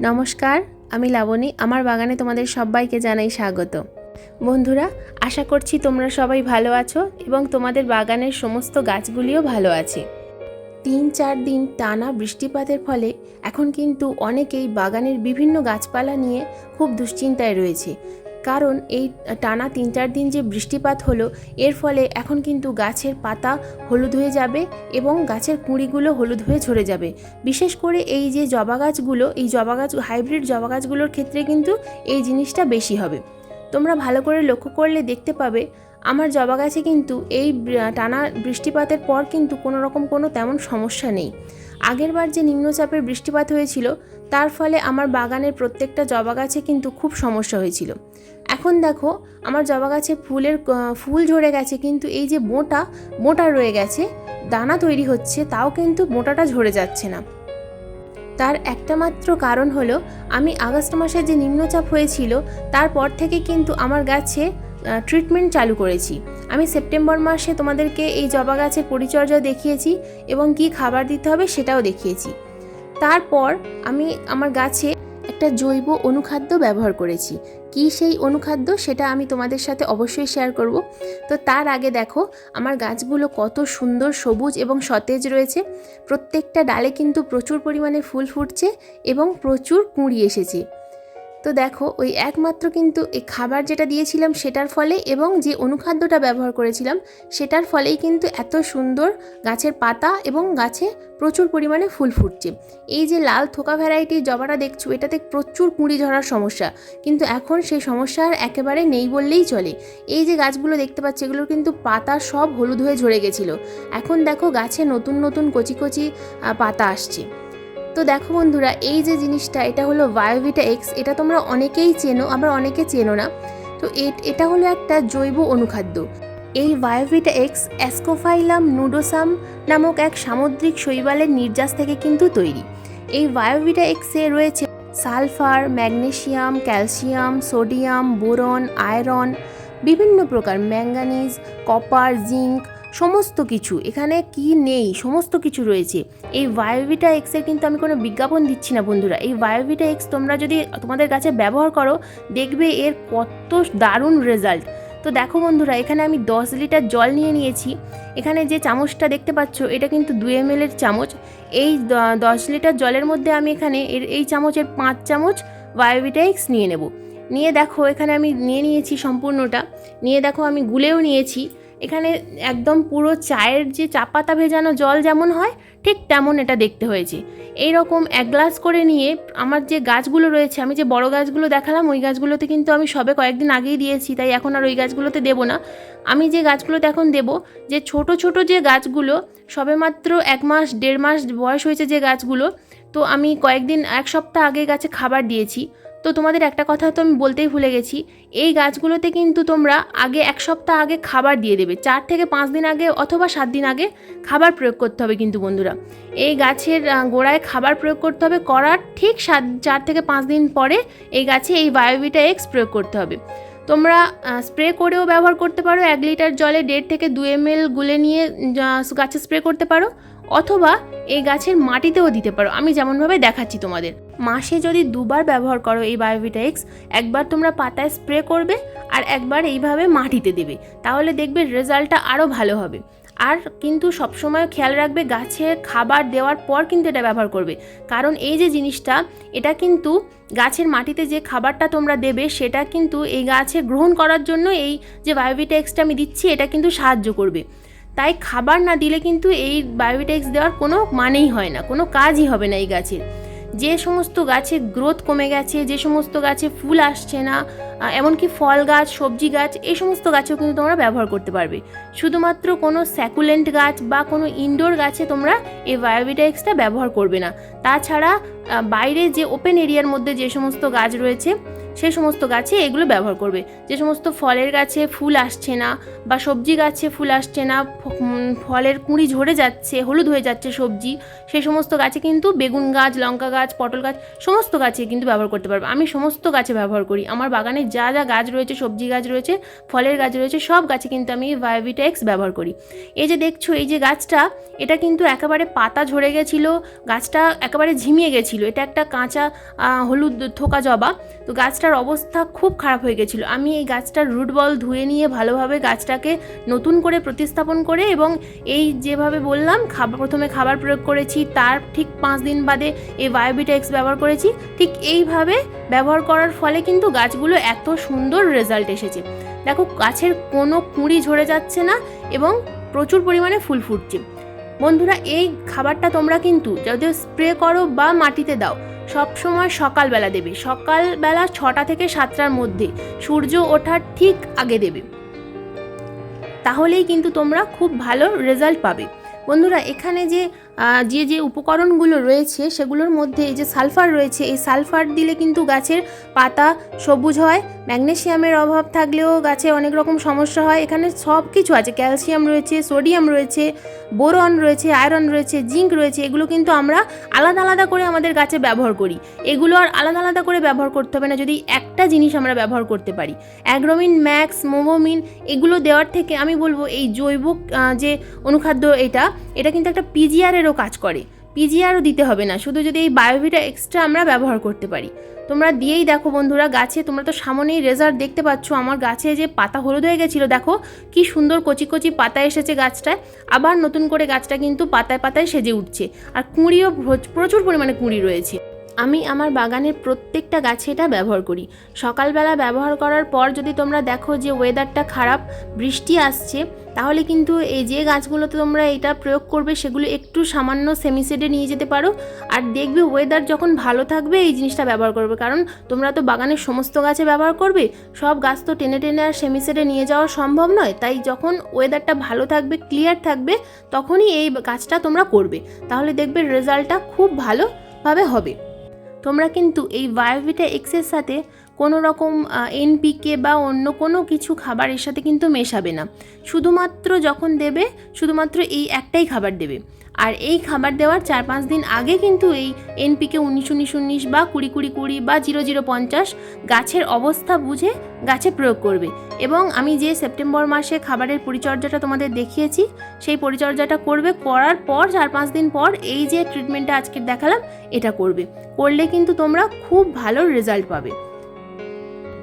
নমস্কার, আমি লাবণী। আমার বাগানে তোমাদের সবাইকে জানাই স্বাগত। বন্ধুরা, আশা করছি তোমরা সবাই ভালো আছো এবং তোমাদের বাগানের সমস্ত গাছগুলিও ভালো আছে। তিন চার দিন টানা বৃষ্টিপাতের ফলে এখন কিন্তু অনেকেই বাগানের বিভিন্ন গাছপালা নিয়ে খুব দুশ্চিন্তায় রয়েছে। কারণ এই টানা তিন চার দিন যে বৃষ্টিপাত হলো, এর ফলে এখন কিন্তু গাছের পাতা হলুদ হয়ে যাবে এবং গাছের কুঁড়িগুলো হলুদ হয়ে ঝরে যাবে। বিশেষ করে এই যে জবা গাছগুলো, এই জবা গাছ, হাইব্রিড জবা গাছগুলোর ক্ষেত্রে কিন্তু এই জিনিসটা বেশি হবে। তোমরা ভালো করে লক্ষ্য করলে দেখতে পাবে, আমার জবা গাছে কিন্তু এই টানা বৃষ্টিপাতের পর কিন্তু কোনো রকম কোনো তেমন সমস্যা নেই। আগেরবার যে নিম্নচাপের বৃষ্টিপাত হয়েছিল, তার ফলে আমার বাগানের প্রত্যেকটা জবা গাছে কিন্তু খুব সমস্যা হয়েছিল। এখন দেখো, আমার জবা গাছে ফুলের ফুল ঝরে গেছে, কিন্তু এই যে মোটা মোটা রয়ে গেছে, দানা তৈরি হচ্ছে, তাও কিন্তু মোটাটা ঝরে যাচ্ছে না। তার একটা মাত্র কারণ হলো, আমি আগস্ট মাসে যে নিম্নচাপ হয়েছিল, তারপর থেকে কিন্তু আমার গাছে ট্রিটমেন্ট চালু করেছি। আমি সেপ্টেম্বর মাসে তোমাদেরকে এই জবা গাছের পরিচর্যা দেখিয়েছি এবং কি খাবার দিতে হবে সেটাও দেখিয়েছি। তারপর আমি আমার গাছে একটা জৈব অনুখাদ্য ব্যবহার করেছি। কি সেই অনুখাদ্য সেটা আমি তোমাদের সাথে অবশ্যই শেয়ার করব। তো তার আগে দেখো, আমার গাছগুলো কত সুন্দর সবুজ এবং সতেজ রয়েছে। প্রত্যেকটা ডালে কিন্তু প্রচুর পরিমাণে ফুল ফুটছে এবং প্রচুর কুঁড়ি এসেছে। তো দেখো, ওই একমাত্র কিন্তু এই খাবার যেটা দিয়েছিলাম সেটার ফলে এবং যে অনুখাদ্যটা ব্যবহার করেছিলাম, সেটার ফলেই কিন্তু এত সুন্দর গাছের পাতা এবং গাছে প্রচুর পরিমাণে ফুল ফুটছে। এই যে লাল থোকা ভ্যারাইটির জবাটা দেখছ, এটাতে প্রচুর কুঁড়ি ঝরার সমস্যা। কিন্তু এখন সেই সমস্যা আর একেবারে নেই বললেই চলে। এই যে গাছগুলো দেখতে পাচ্ছি, এগুলোর কিন্তু পাতা সব হলুদ হয়ে ঝরে গেছিল। এখন দেখো গাছে নতুন নতুন কচি কচি পাতা আসছে। তো দেখো বন্ধুরা, এই যে জিনিসটা, এটা হলো বায়োভিটা এক্স এটা তোমরা অনেকেই চেনো, আবার অনেকে চেনো না। তো এটা হলো একটা জৈব অনুখাদ্য। এই বায়োভিটা এক্স অ্যাসকোফাইলাম নুডোসাম নামক এক সামুদ্রিক শৈবালের নির্যাস থেকে কিন্তু তৈরি। এই বায়োভিটা এক্সে রয়েছে sulphur, magnesium, calcium, sodium, boron, iron, বিভিন্ন প্রকার ম্যাঙ্গানিজ, কপার, জিঙ্ক সমস্ত কিছু, এখানে কি নেই, সমস্ত কিছু রয়েছে। এই বায়োভিটা এক্সের কিন্তু আমি কোনো বিজ্ঞাপন দিচ্ছি না বন্ধুরা। এই বায়োভিটা এক্স তোমরা যদি তোমাদের কাছে ব্যবহার করো, দেখবে এর কত দারুণ রেজাল্ট তো দেখো বন্ধুরা, এখানে আমি দশ লিটার জল নিয়ে নিয়েছি। এখানে যে চামচটা দেখতে পাচ্ছ, এটা কিন্তু দু এম এর চামচ। এই দ- দশ লিটার জলের মধ্যে আমি এখানে এর, এই চামচের পাঁচ চামচ বায়োভিটা এক্স নিয়ে নেব। নিয়ে দেখো, এখানে আমি নিয়ে নিয়েছি সম্পূর্ণটা। নিয়ে দেখো, আমি গুলেও নিয়েছি। এখানে একদম পুরো চায়ের যে চা পাতা ভেজানো জল যেমন হয়, ঠিক তেমন এটা দেখতে হয়েছে। এই রকম এক গ্লাস করে নিয়ে আমার যে গাছগুলো রয়েছে, আমি যে বড় গাছগুলো দেখালাম, ওই গাছগুলোতে কিন্তু আমি সবে কয়েকদিন আগেই দিয়েছি, তাই এখন আর ওই গাছগুলোতে দেবো না। আমি যে গাছগুলোতে এখন দেবো, যে ছোট ছোট যে গাছগুলো সবেমাত্র এক মাস, দেড় মাস বয়স হয়েছে যে গাছগুলো, তো আমি কয়েকদিন, এক সপ্তাহ আগে গাছে খাবার দিয়েছি। তো তোমাদের একটা কথা তো আমি বলতেই ভুলে গেছি, এই গাছগুলোতে কিন্তু তোমরা আগে এক সপ্তাহ আগে খাবার দিয়ে দেবে, চার থেকে পাঁচ দিন আগে অথবা সাত দিন আগে খাবার প্রয়োগ করতে হবে কিন্তু বন্ধুরা। এই গাছের গোড়ায় খাবার প্রয়োগ করতে হবে, করার ঠিক সাত, চার থেকে পাঁচ দিন পরে এই গাছে এই বায়োভিটা এক্স প্রয়োগ করতে হবে। তোমরা স্প্রে করেও ব্যবহার করতে পারো, এক লিটার জলে দেড় থেকে দু এম গুলে নিয়ে গাছে স্প্রে করতে পারো। অথবা এই গাছের মাটিতেও দিতে পারো। আমি যেমনভাবে দেখাচ্ছি তোমাদের। মাসে যদি দুবার ব্যবহার করো এই বায়োভিটা এক্স একবার তোমরা পাতায় স্প্রে করবে আর একবার এইভাবে মাটিতে দেবে। তাহলে দেখবে রেজাল্টটা আরও ভালো হবে। আর কিন্তু সবসময় খেয়াল রাখবে গাছে খাবার দেওয়ার পর কিন্তু এটা ব্যবহার করবে। কারণ এই যে জিনিসটা, এটা কিন্তু গাছের মাটিতে যে খাবারটা তোমরা দেবে, সেটা কিন্তু এই গাছে গ্রহণ করার জন্য এই যে বায়োভিটা এক্সটা আমি দিচ্ছি, এটা কিন্তু সাহায্য করবে। তাই খাবার না দিলে কিন্তু এই বায়োভিটেক্স দেওয়ার কোনো মানেই হয় না, কোনো কাজই হবে না এই গাছের। যে সমস্ত গাছে গ্রোথ কমে গেছে, যে সমস্ত গাছে ফুল আসছে না এমনকি ফল গাছ, সবজি গাছ, এই সমস্ত গাছেও কিন্তু তোমরা ব্যবহার করতে পারবে। শুধুমাত্র কোনো স্যাকুলেন্ট গাছ বা কোনো ইনডোর গাছে তোমরা এই বায়োভিটেক্সটা ব্যবহার করবে না। তাছাড়া বাইরে যে ওপেন এরিয়ার মধ্যে যে সমস্ত গাছ রয়েছে সেই সমস্ত গাছে এগুলো ব্যবহার করবে। যে সমস্ত ফলের গাছে ফুল আসছে না বা সবজি গাছে ফুল আসছে না ফলের কুঁড়ি ঝরে যাচ্ছে, হলুদ হয়ে যাচ্ছে সবজি, সেই সমস্ত গাছে কিন্তু বেগুন গাছ, লঙ্কা গাছ, পটল গাছ, সমস্ত গাছে কিন্তু ব্যবহার করতে পারবে। আমি সমস্ত গাছে ব্যবহার করি। আমার বাগানে যা যা গাছ রয়েছে, সবজি গাছ রয়েছে, ফলের গাছ রয়েছে, সব গাছে কিন্তু আমি ভায়োভিটেক্স ব্যবহার করি। এই যে দেখছ, এই যে গাছটা, এটা কিন্তু একেবারে পাতা ঝরে গেছিল, গাছটা একেবারে ঝিমিয়ে গেছিল। এটা একটা কাঁচা হলুদ থোকা জবা। তো গাছটার অবস্থা খুব খারাপ হয়ে গেছিল। আমি এই গাছটার রুট বল ধুয়ে নিয়ে ভালোভাবে গাছটাকে নতুন করে প্রতিস্থাপন করে এবং এই যেভাবে বললাম খাবার প্রথমে খাবার প্রয়োগ করেছি, তার ঠিক পাঁচ দিন বাদে এই বায়োবিটেক্স ব্যবহার করেছি। ঠিক এইভাবে ব্যবহার করার ফলে কিন্তু গাছগুলো এত সুন্দর রেজাল্ট এসেছে। দেখো, গাছের কোনো কুঁড়ি ঝরে যাচ্ছে না এবং প্রচুর পরিমাণে ফুল ফুটছে। বন্ধুরা, এই খাবারটা তোমরা কিন্তু যদি স্প্রে করো বা মাটিতে দাও সব সময় সকালবেলা দেবে। সকালবেলা ছটা থেকে সাতটার মধ্যে। সূর্য ওঠার ঠিক আগে দেবে। তাহলেই কিন্তু তোমরা খুব ভালো রেজাল্ট পাবে। বন্ধুরা, এখানে যে যে যে উপকরণগুলো রয়েছে সেগুলোর মধ্যে এই যে সালফার রয়েছে, এই সালফার দিলে কিন্তু গাছের পাতা সবুজ হয় ম্যাগনেসিয়ামের অভাব থাকলেও গাছে অনেক রকম সমস্যা হয়। এখানে সব কিছু আছে, ক্যালসিয়াম রয়েছে, সোডিয়াম রয়েছে, বোরন রয়েছে, আয়রন রয়েছে, জিঙ্ক রয়েছে, এগুলো কিন্তু আমরা আলাদা আলাদা করে আমাদের গাছে ব্যবহার করি। এগুলো আর আলাদা আলাদা করে ব্যবহার করতে হবে না, যদি একটা জিনিস আমরা ব্যবহার করতে পারি। অ্যাগ্রোমিন, ম্যাক্স, মোমোমিন এগুলো দেওয়ার থেকে আমি বলব এই জৈব যে অনুখাদ্য এটা এটা কিন্তু একটা পিজিআরেরও কাজ করে। পিজিআরও দিতে হবে না, শুধু যদি এই বায়োভিটা এক্সট্রা আমরা ব্যবহার করতে পারি। তোমরা দিয়েই দেখো বন্ধুরা, গাছে তোমরা তো সামনেই রেজাল্ট দেখতে পাচ্ছ, আমার গাছে যে পাতা হলুদ হয়ে গেছিল, দেখো কি সুন্দর কচি কচি পাতা এসেছে গাছটায়। আবার নতুন করে গাছটা কিন্তু পাতায় পাতায় সেজে উঠছে, আর কুঁড়িও প্রচুর পরিমাণে কুঁড়ি রয়েছে। আমি আমার বাগানের প্রত্যেকটা গাছে এটা ব্যবহার করি। সকালবেলা ব্যবহার করার পর যদি তোমরা দেখো যে ওয়েদারটা খারাপ, বৃষ্টি আসছে তাহলে কিন্তু এই যে গাছগুলোতে তোমরা এটা প্রয়োগ করবে, সেগুলো একটু সামান্য সেমিসেডে নিয়ে যেতে পারো। আর দেখবে ওয়েদার যখন ভালো থাকবে, এই জিনিসটা ব্যবহার করবে। কারণ তোমরা তো বাগানের সমস্ত গাছে ব্যবহার করবে, সব গাছ তো টেনে টেনে আর সেমিসেডে নিয়ে যাওয়া সম্ভব নয়। তাই যখন ওয়েদারটা ভালো থাকবে ক্লিয়ার থাকবে, তখনই এই গাছটা তোমরা করবে। তাহলে দেখবে রেজাল্টটা খুব ভালোভাবে হবে। তোমরা কিন্তু এই বায়োভিটা এক্সের সাথে কোনো রকম এনপিকে বা অন্য কোনো কিছু খাবারের সাথে কিন্তু মেশাবে না। শুধুমাত্র যখন দেবে, শুধুমাত্র এই একটাই খাবার দেবে। আর এই খাবার দেওয়ার চার পাঁচ দিন আগে কিন্তু এই এনপিকে উনিশ উনিশ উনিশ বা কুড়ি কুড়ি কুড়ি বা জিরো জিরো পঞ্চাশ গাছের অবস্থা বুঝে গাছে প্রয়োগ করবে। এবং আমি যে সেপ্টেম্বর মাসে খাবারের পরিচর্যাটা তোমাদের দেখিয়েছি, সেই পরিচর্যাটা করবে, করার পর চার পাঁচ দিন পর এই যে ট্রিটমেন্টটা আজকে দেখালাম, এটা করবে। করলে কিন্তু তোমরা খুব ভালো রেজাল্ট পাবে।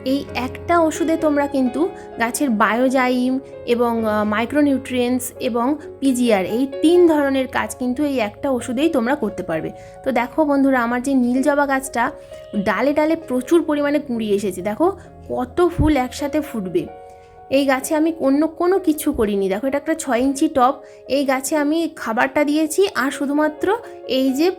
এই একটা ওষুধে তোমরা কিন্তু গাছের বায়োজাইম এবং মাইক্রোনিউট্রিয়েন্টস এবং পিজিআর এই তিন ধরনের কাজ কিন্তু এই একটা ওষুধেই তোমরা করতে পারবে। তো দেখো বন্ধুরা, আমার যে নীল জবা গাছটা ডালে ডালে প্রচুর পরিমাণে কুঁড়ি এসেছে। দেখো কত ফুল একসাথে ফুটবে। এই গাছে আমি অন্য কোনো কিছু করিনি। দেখো, এটা একটা ছয় ইঞ্চি টপ এই গাছে আমি খাবারটা দিয়েছি আর শুধুমাত্র এই যে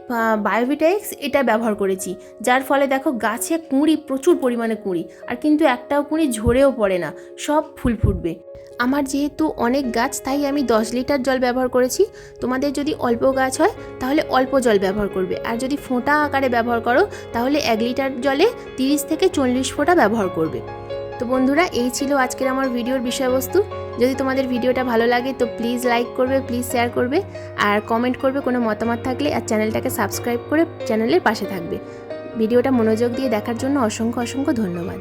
বায়োভিটাইক্স এটা ব্যবহার করেছি। যার ফলে দেখো, গাছে কুঁড়ি, প্রচুর পরিমাণে কুঁড়ি। আর কিন্তু একটাও কুঁড়ি ঝরেও পড়ে না। সব ফুল ফুটবে। আমার যেহেতু অনেক গাছ, তাই আমি দশ লিটার জল ব্যবহার করেছি। তোমাদের যদি অল্প গাছ হয়, তাহলে অল্প জল ব্যবহার করবে। আর যদি ফোঁটা আকারে ব্যবহার করো, তাহলে এক লিটার জলে তিরিশ থেকে চল্লিশ ফোঁটা ব্যবহার করবে। তো বন্ধুরা, এই ছিল আজকের আমার ভিডিওর বিষয়বস্তু। যদি তোমাদের ভিডিওটা ভালো লাগে, তো প্লিজ লাইক করবে প্লিজ শেয়ার করবে, আর কমেন্ট করবে কোনো মতামত থাকলে, আর চ্যানেলটাকে সাবস্ক্রাইব করে চ্যানেলের পাশে থাকবে। ভিডিওটা মনোযোগ দিয়ে দেখার জন্য অসংখ্য অসংখ্য ধন্যবাদ।